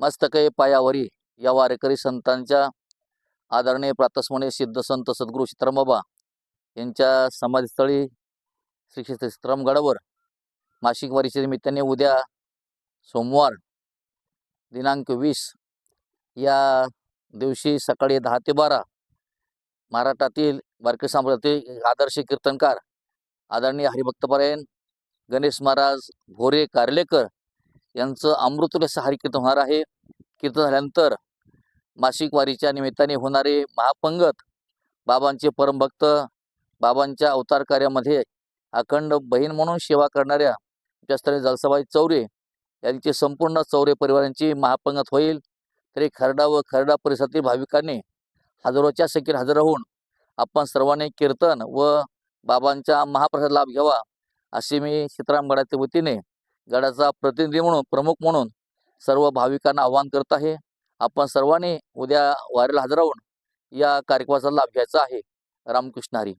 मस्तकय पायावरी या वारेकरी संतांच्या आदरणीय प्रातस्मणे सिद्ध संत सद्गुरू सीतारामबाबा यांच्या समाधीस्थळी श्री क्षेत्र सीतारामगडावर मासिक वारीच्या निमित्ताने उद्या सोमवार दिनांक वीस या दिवशी सकाळी दहा ते बारा महाराष्ट्रातील बारके साम्राज्यातील आदर्श कीर्तनकार आदरणीय हरिभक्तपरायण गणेश महाराज भोरे कार्लेकर यांचं अमृतुल्य हरिकीर्तन होणार आहे. कीर्तन झाल्यानंतर मासिक वारीच्या निमित्ताने होणारे महापंगत बाबांचे परमभक्त बाबांच्या अवतार कार्यामध्ये अखंड बहीण म्हणून सेवा करणाऱ्या जास्तने जलसाबाई चौरे यांचे संपूर्ण चौरे परिवारांची महापंगत होईल. तरी खरडा व खरडा परिसरातील भाविकांनी हजारोच्या संख्येने हजर राहून आपण सर्वांनी कीर्तन व बाबांचा महाप्रसाद लाभ घ्यावा असे मी सीताराम गडाच्या वतीने गडाचा प्रतिनिधी म्हणून प्रमुख म्हणून सर्व भाविकांना आवाहन करत आहे. आपण सर्वांनी उद्या वारीला हजर राहून या कार्यक्रमाचा लाभ घ्यायचा आहे. रामकृष्ण हरी.